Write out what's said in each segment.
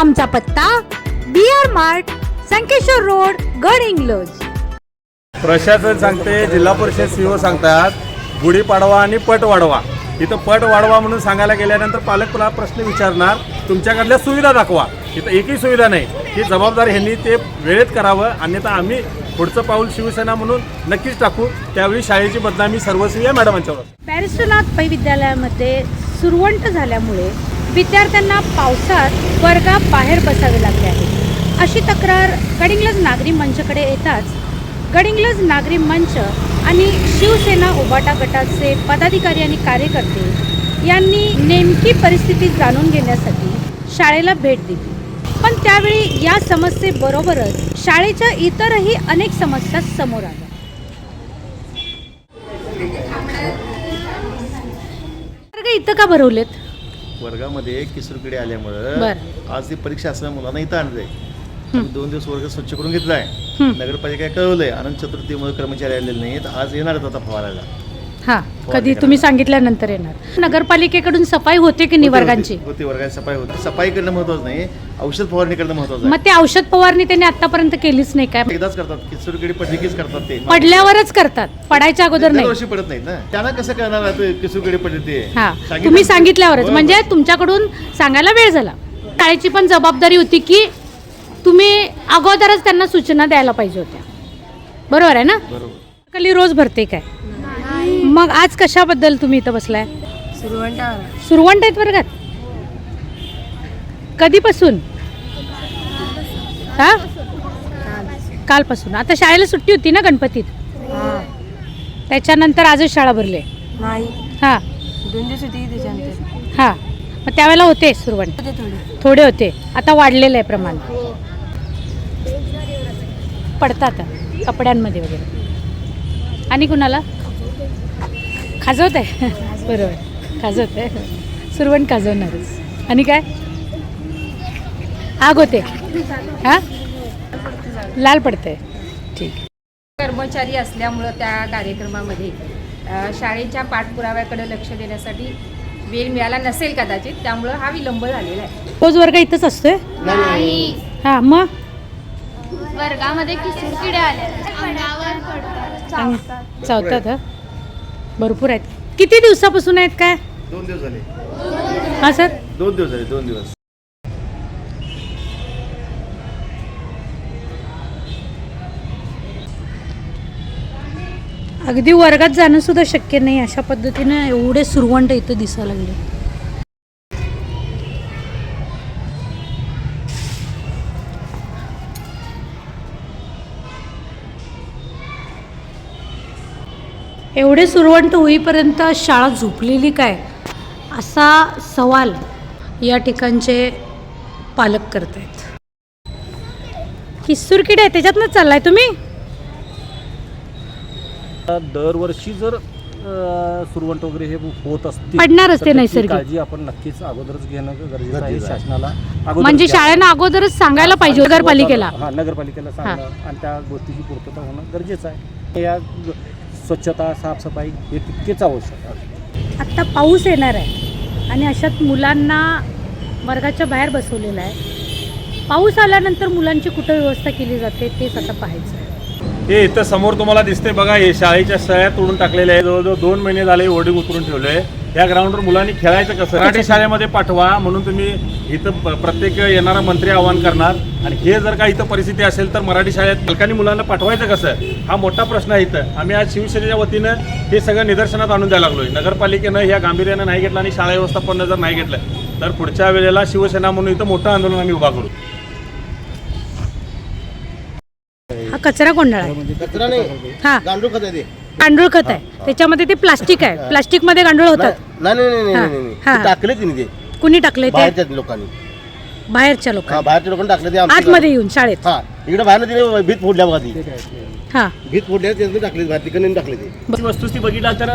आमचा पत्ता B R mart Sankeshwar road Gadhinglaj. प्रशासन सांगते जिल्हा परिषद सीओ सांगतात गुढीपाडवा आणि पट वाढवा. इथं पट वाढवा म्हणून सांगायला गेल्यानंतर पालक पुन्हा प्रश्न विचारणार तुमच्याकडल्या सुविधा दाखवा. इथं एकही सुविधा नाही. ही जबाबदारी ह्यांनी ते वेळेत करावं अन्यथा आम्ही पुढचं पाऊल शिवसेना म्हणून नक्कीच टाकू. त्यावेळी शाळेची बदनामी सर्वस्वी या मॅडमांच्यावर. पॅरिस्टोनाथ पै विद्यालयामध्ये सुरवंट झाल्यामुळे विद्यार्थ्यांना पावसात वर्गात बाहेर बसावे लागले आहे. अशी तक्रार गडिंग्लज नागरी मंचकडे येताच गडिंग्लज नागरी मंच आणि शिवसेना उबाटा गटाचे पदाधिकारी आणि कार्यकर्ते यांनी नेमकी परिस्थिती जाणून घेण्यासाठी शाळेला भेट दिली. पण त्यावेळी या समस्येबरोबरच शाळेच्या इतरही अनेक समस्या समोर आल्या. इथं का भरवलेत? वर्गामध्ये किशोरकडे आल्यामुळं बरं. आज ती परीक्षा असल्या मुलांना इथं आणलंय आम्ही दोन दिवस वर्ग स्वच्छ करून घेतलाय. नगरपालिका कळवलंय? अनंत चतुर्थीमुळे कर्मचारी आलेले नाहीत. आज येणार आहेत आता फवारायला हा कधी तुम्ही सांगितल्यानंतर येणार. नगरपालिकेकडून सफाई होते की नाही वर्गांची होती- होती वर्गाची सफाई होती. सफाई करणं महत्वाचं नाही. औषध फवारणी करणं महत्वाचं मग ते औषध फवारणी त्यांनी आतापर्यंत केलीच नाही काय? आहे एकदाच करतात. किशोरकडे पडलीकीच करतात ते. पडल्यावरच करतात. पडायच्या अगोदर नाही. वर्षी पडत नाहीत ना. त्यांना कसं करणार आता किशोरकडे पडले ते? हा. सांगितलं- तुम्ही सांगितल्यावरच. म्हणजे तुमच्याकडून सांगायला वेळ झाला. शाळेची पण जबाबदारी होती की तुम्ही अगोदरच त्यांना सूचना द्यायला पाहिजे होत्या. बरोबर आहे ना? बरोबर. कली रोज भरते काय? मग आज कशाबद्दल तुम्ही इथं बसलाय? सुरवंट. आहेत वर्गात कधीपासून? हा? कालपासून. आता शाळेला सुट्टी होती ना गणपतीत? त्याच्यानंतर आजच शाळा भरले. नाही. हा. दोन दिवस होती त्याच्यानंतर. हा. मग त्यावेळेला होते सुरवंट? थोडे होते. आता वाढलेलं आहे प्रमाण. पडतात कपड्यांमध्ये वगैरे. आणि कुणाला? खाजवत आहे बरोबर. खाजवत आहे सुरवंट खाजवणारच. आणि काय? आग होते. हा? लाल पडते ठीक. कर्मचारी असल्यामुळं त्या कार्यक्रमामध्ये शाळेच्या पाठपुराव्याकडे लक्ष देण्यासाठी वेळ मिळाला नसेल कदाचित त्यामुळं हा विलंब झालेला आहे. रोज वर्ग इथंच असतोय? हा मग? वर्गामध्ये किसूर किडे आले? चावतात. चावतात हा? भरपूर आहेत. किती दिवसापासून आहेत काय? दोन दिवस झाले. हा सर? दोन दिवस झाले दोन दिवस. अगदी वर्गात जाणं सुद्धा शक्य नाही. अशा पद्धतीने एवढे सुरवंट इथं दिसायला लागले. एवढे सुरवंट होईपर्यंत शाळा झोपलेली काय? असा सवाल या ठिकाणचे पालक करत आहेत किस्सूर किडे आहे त्याच्यातनंच चाललाय तुम्ही? दरवर्षी जर सुरवंट वगैरे हे होत असतील पडणारच ते नैसर्गिक. काळजी आपण नक्कीच अगोदरच घेणं गरजेचं आहे शासनाला. म्हणजे. शाळेनं अगोदरच सांगायला पाहिजे नगरपालिकेला. हा नगरपालिकेला सांगणं आणि त्या गोष्टीची पूर्तता होणं गरजेचं आहे. या स्वच्छता साफसफाई हे तितकेच आवश्यक आहे. आत्ता पाऊस येणार आहे आणि अशात मुलांना वर्गाच्या बाहेर बसवलेलं आहे. पाऊस आल्यानंतर मुलांची कुठं व्यवस्था केली जाते तेच आता पाहायचं आहे. हे इथं समोर तुम्हाला दिसते बघा हे शाळेच्या सह्या तोडून टाकलेल्या आहे जवळजवळ दोन महिने झाले ओढी उतरून ठेवले या ग्राउंडवर मुलांनी खेळायचं कसं? मराठी शाळेमध्ये पाठवा म्हणून तुम्ही इथं प्रत्येक येणारा मंत्री आवाहन करणार. आणि हे जर का इथं परिस्थिती असेल तर मराठी शाळेत पालकांनी मुलांना पाठवायचं कसं? हा मोठा प्रश्न आहे इथं. आम्ही आज शिवसेनेच्या वतीनं हे सगळं निदर्शनात आणून द्यायला लागलोय. नगरपालिकेनं ह्या गांभीर्यानं नाही घेतलं आणि शाळा व्यवस्थापनानं जर नाही घेतलं तर पुढच्या वेळेला शिवसेना म्हणून इथं मोठं आंदोलन आम्ही उभा करू हा कचरा कोंडाळा आहे. कचरा नाही हा. गांडूळ खत आहे ते. गांडूळ खत आहे. त्याच्यामध्ये ते प्लास्टिक आहे. प्लास्टिकमध्ये गांडूळ होतात. नाही नाही नाही हा, नाही, नाही हा. ते टाकले तिने ते? कुणी टाकले ते? बाहेरच्या लोकांनी. बाहेरच्या हा लोकांना बाहेरच्या लोकांनी टाकले ते आमच्या आतमध्ये येऊन शाळेत. हा. इकडे बाहेर तिने भीत फोडल्या बघा ती. हा. भीत फोडल्या त्यांनी टाकली बाहेर तिकडे टाकले ते. ती वस्तुस्थिती बघितला तर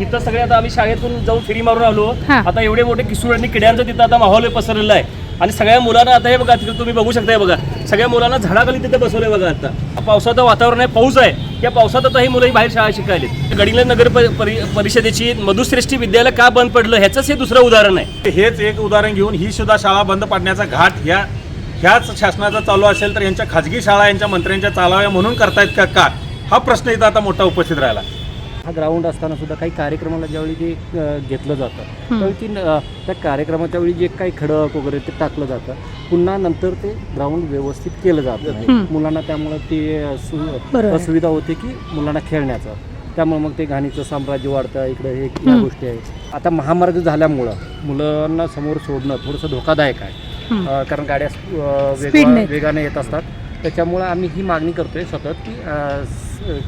इथं सगळे आता आम्ही शाळेतून जाऊन फेरी मारून आलो. हा. आता एवढे मोठे किशोर आणि किड्यांचं तिथं आता माहोल पसरलेला आहे. आणि सगळ्या मुलांना आता हे बघा तिथे तुम्ही बघू शकताय बघा. सगळ्या मुलांना झाडाखाली तिथे बसवलंय बघा आता. पावसाचं वातावरण आहे पाऊस आहे. या पावसात आता ही मुलं ही बाहेर शाळा शिकायली गडिंगला नगर परि- परिषदेची मधुश्रेष्ठी विद्यालय का बंद पडलं ह्याचंच हे दुसरं उदाहरण आहे. हेच एक उदाहरण घेऊन ही सुद्धा शाळा बंद पाडण्याचा घाट ह्या ह्याच शासनाचा चालू असेल तर यांच्या खाजगी शाळा यांच्या मंत्र्यांच्या चालाव्या म्हणून करतायत का का हा प्रश्न इथं आता मोठा उपस्थित राहिला हा ग्राउंड असताना सुद्धा काही कार्यक्रमाला ज्यावेळी ते घेतलं जातं त्यावेळी ती त्या कार्यक्रमाच्या वेळी जे काही खडक वगैरे ते टाकलं जातं पुन्हा नंतर ते ग्राउंड व्यवस्थित केलं जात. मुलांना त्यामुळं ते. असुविधा होते की मुलांना खेळण्याचं त्यामुळे मग ते घाणीचं साम्राज्य वाढतं इकडे हे. गोष्टी आहेत आता महामार्ग झाल्यामुळं मुलांना समोर सोडणं थोडंसं धोकादायक आहे. अ, कारण गाड्या अ, Speed वेगवा- ने. वेगाने येत असतात त्याच्यामुळं आम्ही ही मागणी करतोय सतत की अ, स-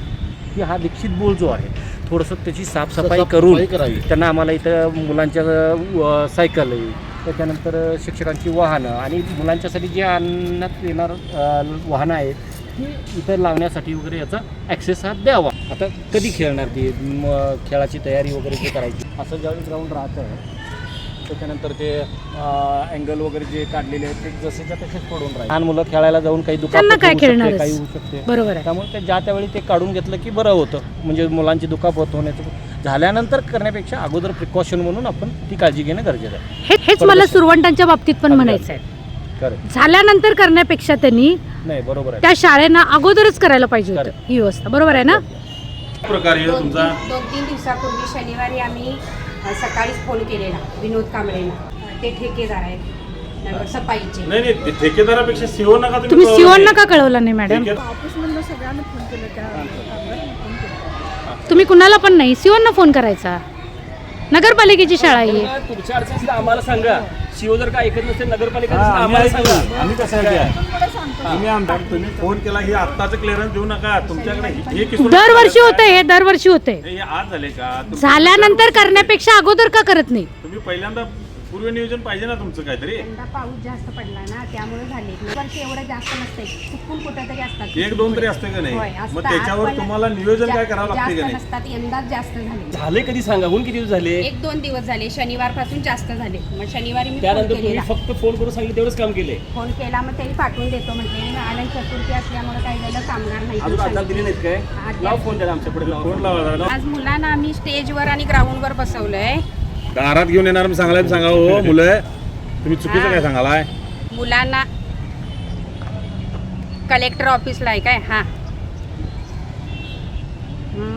की हा दीक्षित बोल जो आहे थोडंसं त्याची साफसफाई करून करावी. त्यांना आम्हाला इथं मुलांच्या अ, सायकल त्याच्यानंतर शिक्षकांची वाहनं आणि मुलांच्यासाठी जे आणण्यात येणार अ, वाहनं आहेत ती इथं लावण्यासाठी वगैरे याचा ॲक्सेस हा द्यावा आता कधी खेळणार ती म, खेळाची तयारी वगैरे जे करायची असं ज्यावेळी ग्राउंड राहतं त्याच्यानंतर ते अँगल वगैरे जे काढलेले आहेत ते जसेच्या तसेच पडून राहिले. लहान मुलं खेळायला जाऊन काही दुखापत काय होऊ शकते, खेळणारच? काही होऊ शकते. बरोबर आहे. त्यामुळे ते ज्या त्यावेळी ते काढून घेतलं की बरं होतं. म्हणजे मुलांची दुखापत होण्याचं झाल्यानंतर करण्यापेक्षा अगोदर प्रिकॉशन म्हणून आपण ती काळजी घेणं गरजेचं आहे. हे हेच मला सुरवंटांच्या बाबतीत पण म्हणायचं आहे करेक्ट झाल्यानंतर करण्यापेक्षा त्यांनी नाही बरोबर आहे. त्या शाळेनं अगोदरच करायला पाहिजे होतं. ही व्यवस्था. बरोबर आहे ना? प्रकारे दोन तुमचा तीन दोन तीन दिवसापूर्वी शनिवारी आम्ही सकाळीच फोन केलेला विनोद कांबळेला ते ठेकेदार आहेत नगर सफाईचे. नाही नाही ते ठेकेदारापेक्षा सीओ नका तुम्ही कळवलं सीओ नाही. का कळवलं नाही मॅडम तुम्ही कुणाला पण नाही सीओना फोन करायचा. नगरपालिकेची शाळा आहे. ही. तुमच्या अडचणी आम्हाला सांगा. सीओ जर का ऐकत नसेल नगरपालिका हा, आम्ही आम्हाला ऐकतो. सांगा. आम्ही कसं आहे तुम्ही आमदार तुम्ही फोन केला हे आत्ताचं क्लिअरन्स देऊ नका. तुमच्याकडे हे- हे दरवर्षी होते हे दरवर्षी होते हे आज झाले का? तुम- झाल्यानंतर करण्यापेक्षा अगोदर का करत नाही? तुम्ही पहिल्यांदा पूर्व नियोजन पाहिजे ना तुमचं काहीतरी? यंदा पाऊस जास्त पडला ना त्यामुळे झाले. वर्ष एवढं जास्त नसते चुकून कुठं तरी असतात. एक दोन तरी असते का होय, नाही असतात. मग त्याच्यावर पण तुम्हाला नियोजन काय करावं लागते का जास्त नाही? नसतात यंदाच जास्त झाले. झाले कधी सांगा? होऊन किती दिवस झाले? एक दोन दिवस झाले. शनिवारपासून जास्त झाले. मग शनिवारी मी फोन त्यानंतर तुम्ही केलेला. फक्त फोन करून सांगितलं तेवढंच काम केले फोन केला मग त्यांनी पाठवून देतो म्हटले. आनंद चतुर्थी असल्यामुळे काही झालं कामगार नाही. अजून आता दिले नाहीत काय? आज- लाव फोन द्या आमच्याकडे लाव फोन लावा जरा. आज मुलांना आम्ही स्टेजवर आणि ग्राउंडवर बसवलंय. दारात घेऊन येणार मी सांगायला सांगा हो मुलं तुम्ही चुकीचं काय सांगालाय? मुलांना कलेक्टर ऑफिसला आहे काय? हां.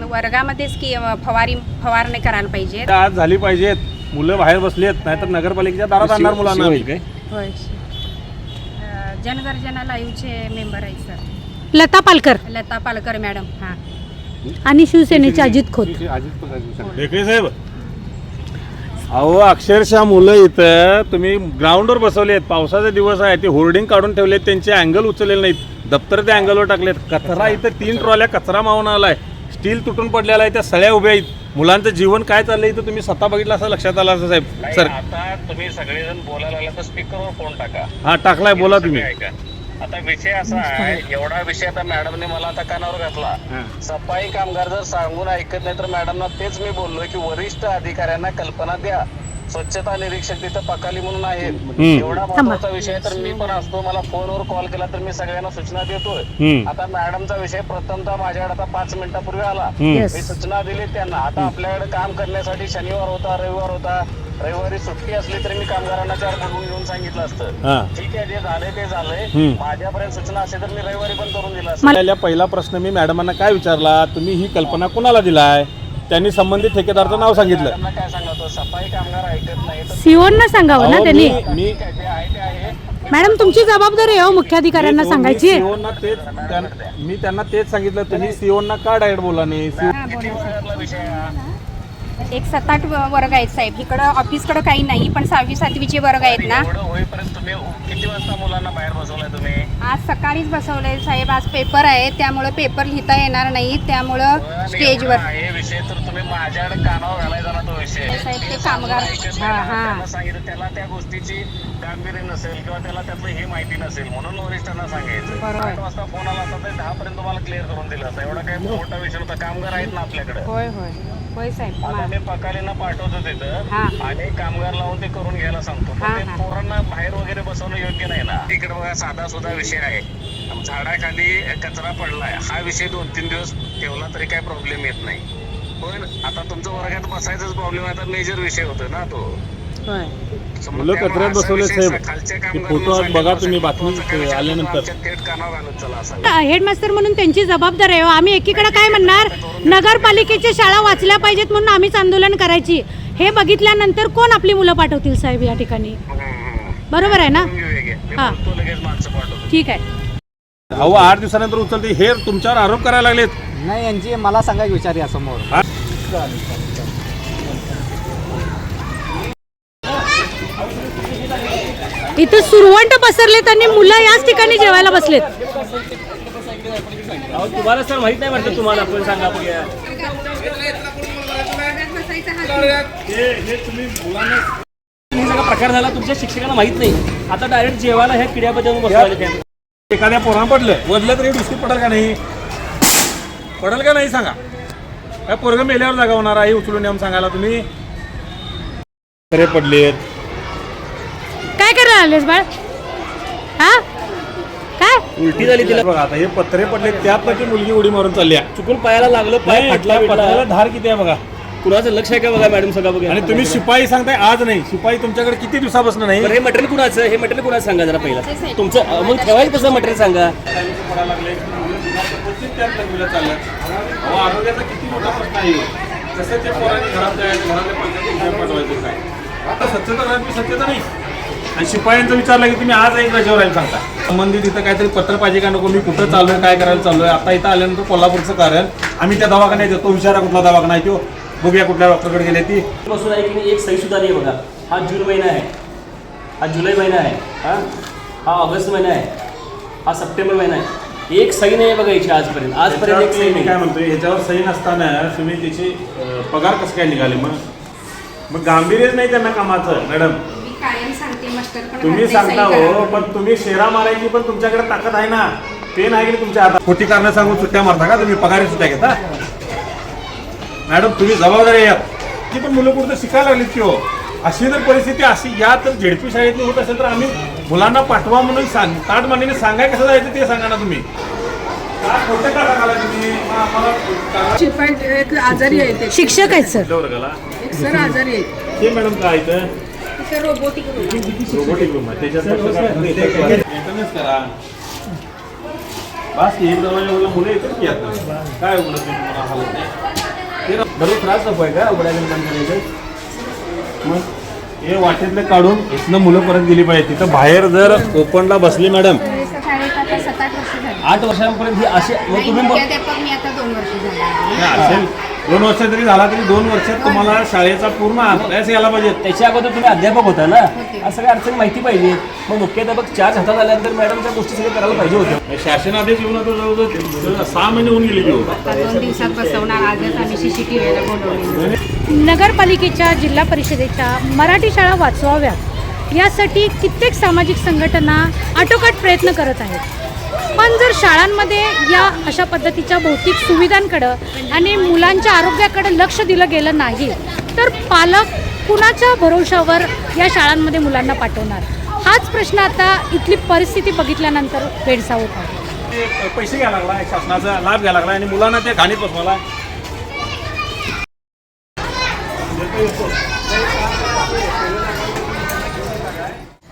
वर्गामध्येच की अं, फवारी फवारणी करायला पाहिजे आज झाली पाहिजेत. मुलं बाहेर बसलेत नाहीतर नगरपालिकेच्या दारात आणणार मुलांना आम्ही. काय? होय अं, जनगर्जना लाईव्हचे मेंबर आहेत सर लता पालकर. लता पालकर मॅडम हां. आणि शिवसेनेचे अजित खोत. ढेकळे साहेब अहो अक्षरशः मुलं इथं तुम्ही ग्राउंडवर बसवले आहेत पावसाचे दिवस आहे ते होर्डिंग काढून ठेवलेत त्यांचे अँगल उचललेले नाहीत. दप्तर त्या अँगलवर टाकलेत. कचरा इथं तीन ट्रॉल्या कचरा मावून आलाय. स्टील तुटून पडलेला आहे त्या सळ्या उभ्या आहेत. मुलांचं जीवन काय चाललंय इथं तुम्ही स्वतः बघितलं असं लक्षात आलं असं साहेब? सर. आता तुम्ही सगळेजण बोलायला लागला तर स्पीकरवर फोन टाका. हा टाकलाय बोला तुम्ही ऐका. आता विषय असा आहे एवढा विषय आता मॅडमने मला आता कानावर घातला. सफाई कामगार जर सांगून ऐकत नाही तर मॅडमना तेच मी बोललोय की वरिष्ठ अधिकाऱ्यांना कल्पना द्या. स्वच्छता निरीक्षक तिथं पकाली म्हणून आहेत एवढा महत्त्वाचा विषय आहे तर मी पण असतो. मला फोनवर कॉल केला तर मी सगळ्यांना सूचना देतोय. आता मॅडमचा विषय प्रथमतः माझ्याकडे आता पाच मिनिटापूर्वी आला. मी सूचना दिली त्यांना. आता आपल्याकडे काम करण्यासाठी शनिवार होता रविवार होता. रविवारी सुट्टी असली तरी मी कामगारांना चार बोलवून घेऊन सांगितलं असतं. ठीक आहे जे झालंय ते झालंय. माझ्यापर्यंत सूचना असेल तर मी रविवारी पण करून दिलं पहिला प्रश्न मी मॅडमांना काय विचारला? तुम्ही ही कल्पना कुणाला दिलाय? त्यांनी संबंधित ठेकेदारचं नाव सांगितलं. त्यांना काय सांगतो सफाई कामगार ऐकत नाही तर सीओना सांगावं ना अहो, त्यांनी? मी- मी काय ते आहे ते आहे. मॅडम तुमची जबाबदारी आहे हो मुख्याधिकाऱ्यांना सांगायची. मी CEO ना तेच त्यां- मी त्यांना तेच सांगितलं. तुम्ही सीओना का डायरेक्ट बोला नाही? CEO विषय हा एक सात आठ वर्ग आहेत साहेब. इकडं ऑफिसकडं काही नाही पण सहावी सातवीचे वर्ग आहेत ना. एवढं होईपर्यंत तुम्ही किती वाजता मुलांना बाहेर बसवलाय तुम्ही? आज सकाळीच बसवलंय साहेब. आज पेपर आहे त्यामुळं पेपर लिहिता येणार नाही. त्यामुळं पण स्टेजवर एवढं आहे विषय तर तुम्ही माझ्याकडे कानावर घालायचा ना तो विषय. साहेब, ते मी कामगार- हा, ना. हा. सांगितलं त्याला त्या गोष्टीची गांभीर्य नसेल किंवा त्याला त्यातलं हे माहिती नसेल. म्हणून वरिष्ठांना सांगायचं. बरोबर. आठ वाजता फोन आला असता तर दहा पर्यंत तुम्हाला क्लिअर करून दिलं असतं एवढा काही मोठा विषय नव्हता. कामगार आहेत ना आपल्याकडे. होय होय. होय साहेब आता मा- मी पकालीना पाठवतो तिथं हा. आणि कामगार लावून ते करून घ्यायला सांगतो. हा, पण ते हा. पोरांना बाहेर वगैरे बसवणं योग्य नाही ना. तिकडे बघा साधा सुद्धा विषय आहे. झाडाखाली कचरा पडलाय. हा विषय दोन तीन दिवस ठेवला तरी काय प्रॉब्लेम येत नाही. पण आता तुमचं वर्गात बसायचाच प्रॉब्लेम आता मेजर विषय होतो ना तो. होय. मुलं कचऱ्यात बसवले साहेब. फोटो बघा तुम्ही बातमी आल्यानंतर. हेडमास्टर म्हणून त्यांची जबाबदारी आहे हो. आम्ही एकीकडे काय म्हणणार? नगरपालिकेच्या शाळा वाचल्या पाहिजेत म्हणून आम्हीच आंदोलन करायची. हे बघितल्यानंतर कोण आपली मुलं पाठवतील साहेब या ठिकाणी? बरोबर आहे ना? हा. ठीक आहे. अहो आठ दिवसानंतर उचलते. हे तुमच्यावर आरोप करायला लागलेत. नाही यांची मला सांगा विचार या समोर. इथं सुरवंट पसरलेत आणि मुलं याच ठिकाणी जेवायला बसलेत. अहो तुम्हाला सर माहीत नाही वाटतं तुम्हाला आपण सांगा हे सगळा प्रकार झाला तुमच्या शिक्षकांना माहीत नाही. आता डायरेक्ट जेवायला ह्या किड्यामध्ये बसवायला एखाद्या पोरानं पडलं वरलं तरी दुसरी पडेल का नाही? पडेल का नाही सांगा. काय पोरग मेल्यावर जागा होणार आहे उचलून येऊन सांगायला तुम्ही. तरी पडलेत. काय करायला आलेस बाळ? हा? काय? उलटी झाली तिला. बघा आता हे पत्रे पडले त्यात ती मुलगी उडी मारून चालली आहे. चुकून पायाला लागलं पाय नाही, फाटला त्या बिटला. धार किती आहे बघा? कुणाचं लक्ष आहे का बघा मॅडम सगळं बघा आणि तुम्ही शिपाई सांगताय आज नाही. शिपाई तुमच्याकडे किती दिवसापासून नाही? बरं हे मटेरियल कुणाचं? हे मटेरियल कुणाचं सांगा जरा पहिला. तुमचं अं, मग ठेवायचं कसं मटेरियल सांगा? पडायला लागले आरोग्याचा किती मोठा प्रश्न आहे. कसं ते पोरांनी घरात जायचं घरातल्या पंचायत पाठवायचं काय? आता स्वच्छता राहत स्वच्छता नाही. आणि शिपायांचं विचारलं की तुम्ही आज एक रजेवर राहील सांगता. संबंधित इथं काहीतरी पत्र पाहिजे का नको? मी कुठं चाललोय काय करायला चाललोय? आता इथं आल्यानंतर कोल्हापूरचं कारण. आम्ही त्या दवाखान्यात येतो. विचारा कुठला दवाखाना आहे तो. बघूया कुठल्या डॉक्टरकडे गेले ती. पासून आहे की एक सही सुद्धा नाही आहे बघा. हा जून महिना आहे. हा जुलै महिना आहे. हा? हा ऑगस्ट महिना आहे. हा सप्टेंबर महिना आहे. एक सही नाही आहे बघा याची आजपर्यंत. आजपर्यंत एक सही मी नाही. काय म्हणतोय ह्याच्यावर सही नसताना तुम्ही त्याची अं, पगार कसं काय निघाले मग? मग गांभीर्यच नाही त्यांना कामाचं मॅडम. मास्टर पण तुम्ही सही सांगता करा. हो पण तुम्ही शेरा मारायची पण तुमच्याकडे ताकद आहे ना. पेन आहे की नाही तुमच्या हातात. खोटी कारण सांगून सुट्ट्या मारता का तुम्ही? पगारी सुट्ट्या घेता? मॅडम तुम्ही जबाबदारी यात. ती पण मुलं कुठं शिकायला लागलीत की हो? अशी जर परिस्थिती अशी या तर झेडपी शाळेतली होत असेल तर आम्ही मुलांना पाठवा म्हणून सांग ताट मांडीने सांगाय कसं जायचं ते सांगा ना तुम्ही. का खोटं का सांगायला तुम्ही? मग आम्हाला शिपाई एक आजारी आहे ते. शिक्षक आहेत सर. कुठल्या वर्गाला एक सर आजारी आहे ते मॅडम काय इथं? तिथं रोबोटिक रोबोटिक रूम आहे. त्याच्यात मेंटेनन्स करा. बस एक दरवाजा मुलं येतात की आता? काय उघडत नाही तुम्हाला हालत नाही ते बरोबर त्रास नको आहे का? उघडायला काम करायचं? मग हे वाटेतले काढून इथनं मुलं परत गेली पाहिजे. तिथं बाहेर जर ओपनला बसली मॅडम. आठ वर्षांपर्यंत ही अशी तुम्ही असेल. दोन वर्ष जरी झाला तरी दोन वर्षात तुम्हाला शाळेचा पूर्ण अभ्यास यायला पाहिजे. त्याच्या अगोदर तुम्ही अध्यापक होता ना? या सगळ्या अडचणी माहिती पाहिजे. मग मुख्याध्यापक चार्ज हातात आल्यानंतर मॅडम त्या गोष्टी सगळ्या करायला पाहिजे होत्या. शासन आदेश येऊन आता जवळजवळ सहा महिने होऊन गेले हो. दोन दिवसात बसवणार. आजच आम्ही सीसीटीव्हीला बोलवले नगरपालिकेच्या जिल्हा परिषदेच्या मराठी शाळा वाचवाव्यात. यासाठी कित्येक सामाजिक संघटना आटोकाट प्रयत्न करत आहेत. पण जर शाळांमध्ये या अशा पद्धतीच्या भौतिक सुविधांकडं आणि मुलांच्या आरोग्याकडे लक्ष दिलं गेलं नाही तर पालक कुणाच्या भरोशावर या शाळांमध्ये मुलांना पाठवणार? हाच प्रश्न आता इथली परिस्थिती बघितल्यानंतर भेडसावत आहे. पैसे घ्यायला लागला शासनाचा लाभ घ्यायला लागला आणि मुलांना ते घाणीत बसवायला